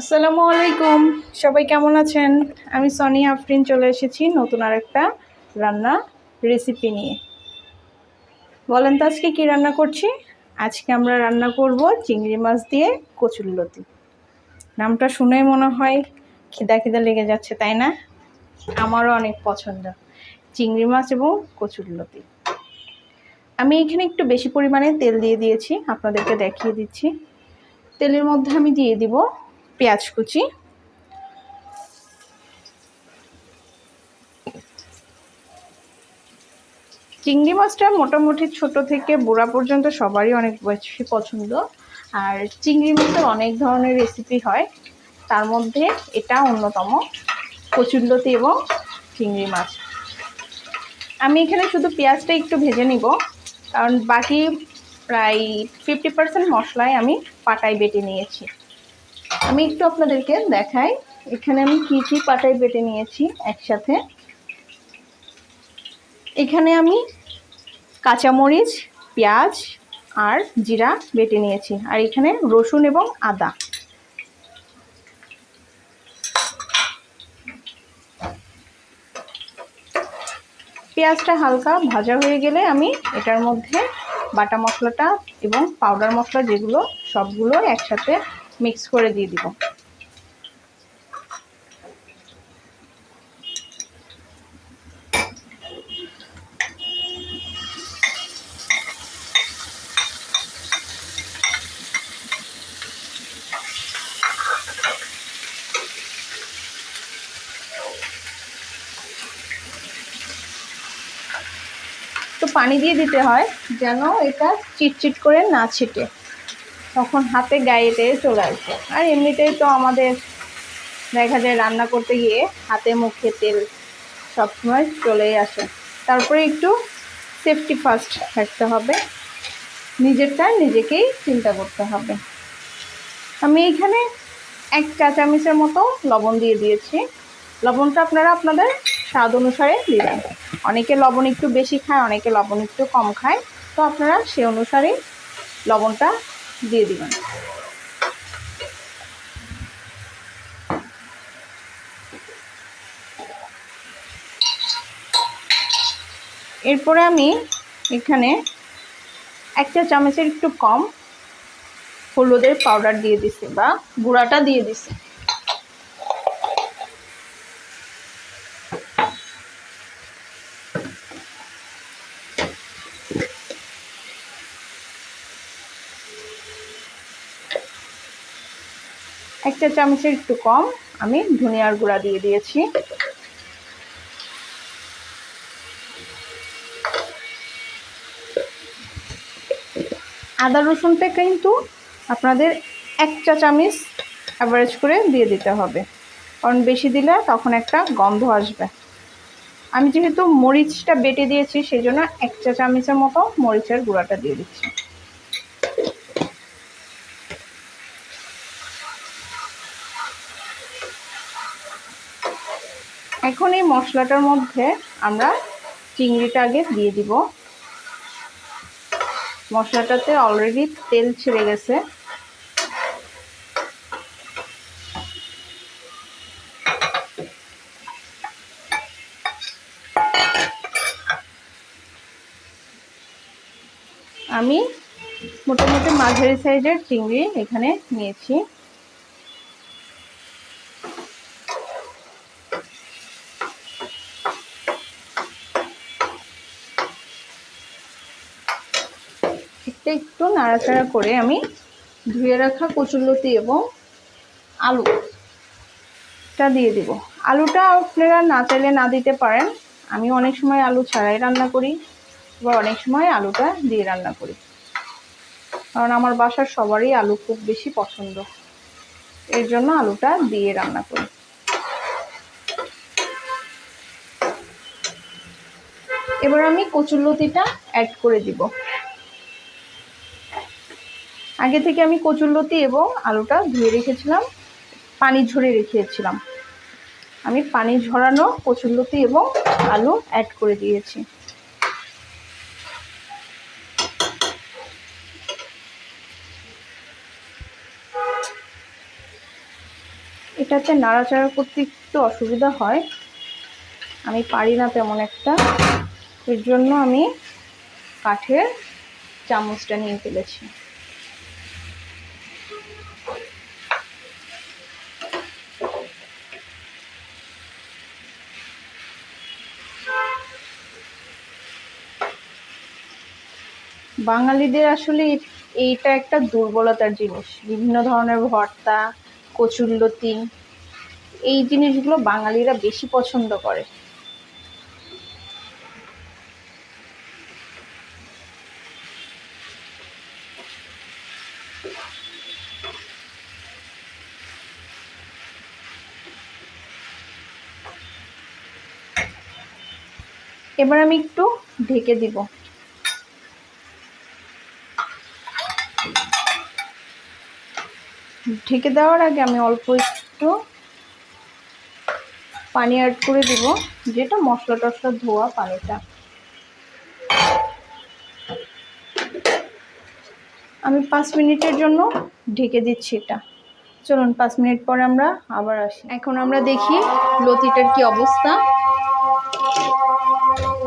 আসসালামু আলাইকুম। সবাই কেমন আছেন? আমি সনি আফরিন চলে এসেছি নতুন আরেকটা রান্না রেসিপি নিয়ে। বলেন তো আজকে কী রান্না করছি? আজকে আমরা রান্না করব চিংড়ি মাছ দিয়ে কচুরলতি নামটা শুনেই মনে হয় খিদা খিদা লেগে যাচ্ছে, তাই না? আমারও অনেক পছন্দ। চিংড়ি মাছ এবং কচুরলতি আমি এখানে একটু বেশি পরিমাণে তেল দিয়ে দিয়েছি, আপনাদেরকে দেখিয়ে দিচ্ছি। তেলের মধ্যে আমি দিয়ে দিব পেঁয়াজ কুচি। চিংড়ি মাছটা মোটামুটি ছোট থেকে বুড়া পর্যন্ত সবারই অনেক বেশি পছন্দ। আর চিংড়ি মাছের অনেক ধরনের রেসিপি হয়। তার মধ্যে এটা অন্যতম কচুরলতি এবং চিংড়ি মাছ। আমি এখানে শুধু পেঁয়াজটা একটু ভেজে নিব, কারণ বাকি প্রায় ফিফটি পার্সেন্ট মশলাই আমি পাটায় বেটে নিয়েছি। আমি একটু আপনাদেরকে দেখাই। এখানে আমি কী কী পাটায় বেটে নিয়েছি একসাথে। এখানে আমি কাঁচামরিচ, পেঁয়াজ আর জিরা বেটে নিয়েছি। আর এখানে রসুন এবং আদা। পেঁয়াজটা হালকা ভাজা হয়ে গেলে আমি এটার মধ্যে বাটা মশলাটা এবং পাউডার মশলা যেগুলো, সবগুলো একসাথে মিক্স করে দিয়ে দিব। তো পানি দিয়ে দিতে হয়, যেন এটা চিটচিট করে না ছিটে। তখন হাতে গায়ে টেয়ে চলে আসবে আর এমনিতেই তো আমাদের দেখা যায় রান্না করতে গিয়ে হাতে মুখে তেল সবসময় চলেই আসে। তারপরে একটু সেফটি ফার্স্ট থাকতে হবে। নিজেরটা নিজেকেই চিন্তা করতে হবে। আমি এখানে এক চা চামচের মতো লবণ দিয়ে দিয়েছি। লবণটা আপনারা আপনাদের স্বাদ অনুসারে দিবেন। অনেকে লবণ একটু বেশি খায়, অনেকে লবণ একটু কম খায়। তো আপনারা সে অনুসারে লবণটা দিয়ে দিবেন। এরপরে আমি এখানে একটা চামচের একটু কম হলুদের পাউডার দিয়ে দিছি বা গুঁড়াটা দিয়ে দিছি। একটা চামচের একটু কম আমি ধনিয়ার গুঁড়া দিয়ে দিয়েছি। আদা রসুনটা কিন্তু আপনাদের এক চা চামচ অ্যাভারেজ করে দিয়ে দিতে হবে। কারণ বেশি দিলে তখন একটা গন্ধ আসবে। আমি যেহেতু মরিচটা বেটে দিয়েছি সেই জন্য এক চা চামচের মতো মরিচের গুঁড়াটা দিয়ে দিচ্ছি। এখন এই মশলাটার মধ্যে আমরা চিংড়িটা আগে দিয়ে দিব। মশলাটাতে অলরেডি তেল ছেড়ে গেছে। আমি মোটামুটি মাঝারি সাইজের চিংড়ি এখানে নিয়েছি। এটা একটু নাড়াচাড়া করে আমি ধুয়ে রাখা কচুরলতি এবং আলুটা দিয়ে দিব। আলুটা আপনারা না চাইলে না দিতে পারেন। আমি অনেক সময় আলু ছাড়াই রান্না করি আবার অনেক সময় আলুটা দিয়ে রান্না করি। কারণ আমার বাসার সবারই আলু খুব বেশি পছন্দ। এর জন্য আলুটা দিয়ে রান্না করি। এবার আমি কচুরলতিটা অ্যাড করে দিব। আগে থেকে আমি কচুরলতি এবং আলুটা ধুয়ে রেখেছিলাম, পানি ঝরে রেখেছিলাম। আমি পানি ঝরানো কচুরলতি এবং আলু অ্যাড করে দিয়েছি। এটাতে নাড়াচাড়া করতে একটু অসুবিধা হয়। আমি পারি না তেমন একটা। এর জন্য আমি কাঠের চামচটা নিয়ে ফেলেছি। বাঙালিদের আসলে এইটা একটা দুর্বলতার জিনিস। বিভিন্ন ধরনের ভর্তা কচুরলতি এই জিনিসগুলো বাঙালিরা বেশি পছন্দ করে। এবার আমি একটু ঢেকে দিব। ঢেকে দেওয়ার আগে আমি অল্প একটু পানি অ্যাড করে দিব, যেটা মশলা টশলা ধোয়া পানিটা। আমি পাঁচ মিনিটের জন্য ঢেকে দিচ্ছি এটা। চলুন, পাঁচ মিনিট পরে আমরা আবার আসি। এখন আমরা দেখি লতিটার কি অবস্থা।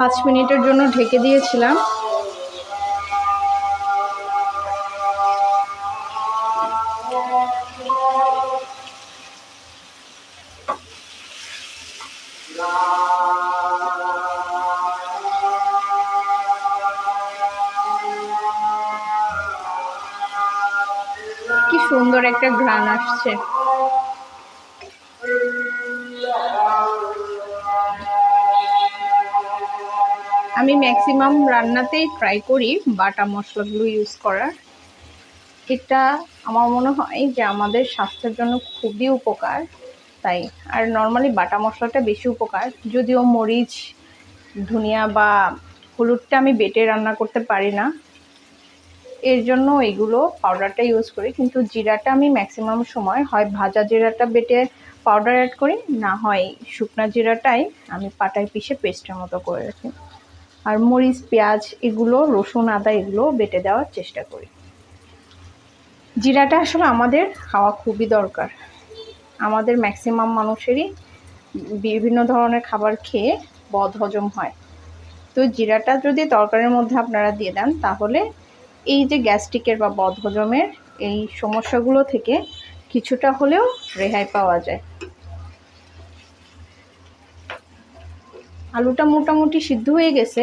পাঁচ মিনিটের জন্য ঢেকে দিয়েছিলাম। কি সুন্দর একটা ঘ্রাণ আসছে। আমি ম্যাক্সিমাম রান্নাতেই ট্রাই করি বাটা মশলাগুলো ইউজ করার। এটা আমার মনে হয় যে আমাদের স্বাস্থ্যের জন্য খুবই উপকার। তাই। আর নর্মালি বাটা মশলাটা বেশি উপকার। যদিও মরিচ, ধনিয়া বা হলুদটা আমি বেটে রান্না করতে পারি না। এর জন্য এগুলো পাউডারটা ইউজ করি। কিন্তু জিরাটা আমি ম্যাক্সিমাম সময় হয় ভাজা জিরাটা বেটে পাউডার অ্যাড করি, না হয় শুকনা জিরাটাই আমি পাটায় পিষে পেস্টের মতো করে রাখি। আর মরিচ, পেঁয়াজ এগুলো, রসুন, আদা এগুলো বেটে দেওয়ার চেষ্টা করি। জিরাটা আসলে আমাদের খাওয়া খুবই দরকার। আমাদের ম্যাক্সিমাম মানুষেরই বিভিন্ন ধরনের খাবার খেয়ে বদ হজম হয়। তো জিরাটা যদি তরকারির মধ্যে আপনারা দিয়ে দেন, তাহলে এই যে গ্যাস্ট্রিকের বা বদহজমের এই সমস্যাগুলো থেকে কিছুটা হলেও রেহাই পাওয়া যায়। আলুটা মোটামুটি সিদ্ধ হয়ে গেছে,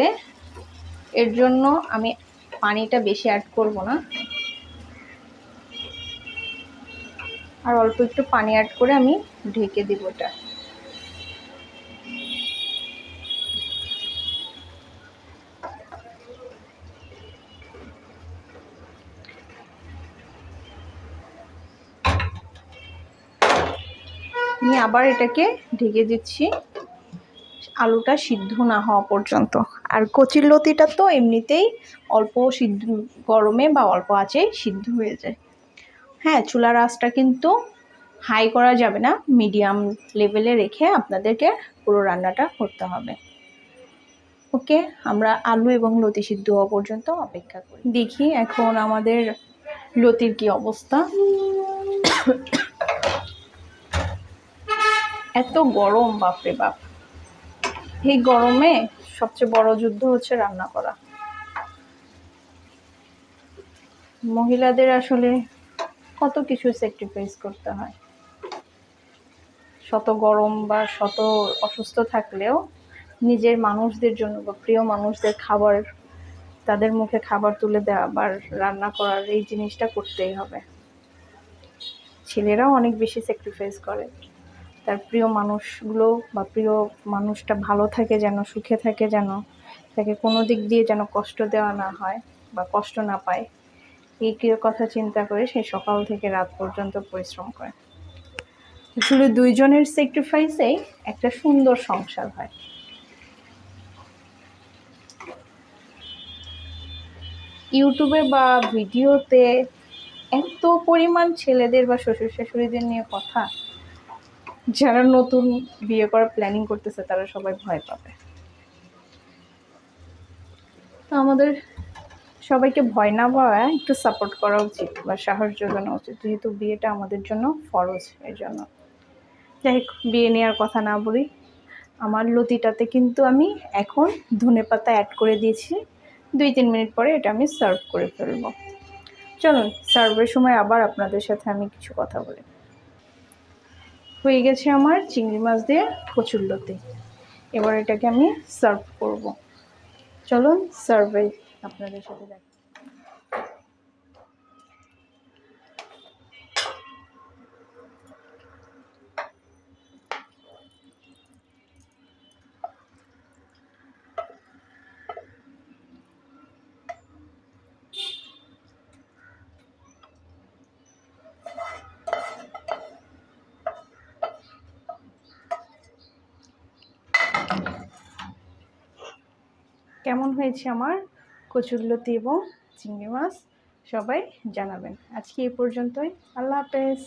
এর জন্য আমি পানিটা বেশি অ্যাড করব না। আর অল্প একটু পানি অ্যাড করে আমি ঢেকে দিব ওটা। আমি আবার এটাকে ঢেকে দিচ্ছি। আলুটা সিদ্ধ না হওয়া পর্যন্ত। আর কচির লতিটা তো এমনিতেই অল্প সিদ্ধ গরমে বা অল্প আঁচে সিদ্ধ হয়ে যায়। হ্যাঁ চুলার আঁচটা কিন্তু হাই করা যাবে না। মিডিয়াম লেভেলে রেখে আপনাদেরকে পুরো রান্নাটা করতে হবে। ওকে আমরা আলু এবং লতি সিদ্ধ হওয়া পর্যন্ত অপেক্ষা করি। দেখি এখন আমাদের লতির কি অবস্থা। এত গরম, বাপরে বাপ। এই গরমে সবচেয়ে বড় যুদ্ধ হচ্ছে রান্না করা। মহিলাদের আসলে কত কিছু স্যাক্রিফাইস করতে হয়। শত গরম বা শত অসুস্থ থাকলেও নিজের মানুষদের জন্য বা প্রিয় মানুষদের খাবার, তাদের মুখে খাবার তুলে দেওয়া বা রান্না করার এই জিনিসটা করতেই হবে। ছেলেরাও অনেক বেশি স্যাক্রিফাইস করে। তার প্রিয় মানুষগুলো বা প্রিয় মানুষটা ভালো থাকে যেন, সুখে থাকে যেন, তাকে কোনো দিক দিয়ে যেন কষ্ট দেওয়া না হয় বা কষ্ট না পায়। এই কথা চিন্তা করে সে সকাল থেকে রাত পর্যন্ত পরিশ্রম করে। আসলে দুইজনের স্যাক্রিফাইসেই একটা সুন্দর সংসার হয়। ইউটিউবে বা ভিডিওতে এত পরিমাণ ছেলেদের বা শ্বশুর শাশুড়িদের নিয়ে কথা, যারা নতুন বিয়ে করার প্ল্যানিং করতেছে, তারা সবাই ভয় পাবে। তো আমাদের সবাইকে ভয় না পাওয়া, একটু সাপোর্ট করা উচিত বা সাহস যোগানো উচিত। যেহেতু বিয়েটা আমাদের জন্য ফরজ, এর জন্য। যাই হোক, বিয়ে নেওয়ার কথা না বলি। আমার লতিটাতে কিন্তু আমি এখন ধনে পাতা অ্যাড করে দিয়েছি। দুই তিন মিনিট পরে এটা আমি সার্ভ করে ফেলব। চলুন সার্ভের সময় আবার আপনাদের সাথে আমি কিছু কথা বলি। হয়ে গেছে আমার চিংড়ি মাছ দিয়ে কচুর লতি। এবার এটাকে আমি সার্ভ করব। চলুন সার্ভে আপনাদের সাথে দেখ। কেমন হয়েছে আমার? কচুরলতি এবং চিংড়ি মাছ সবাই জানাবেন। আজকে এই পর্যন্তই। আল্লাহ হাফেজ।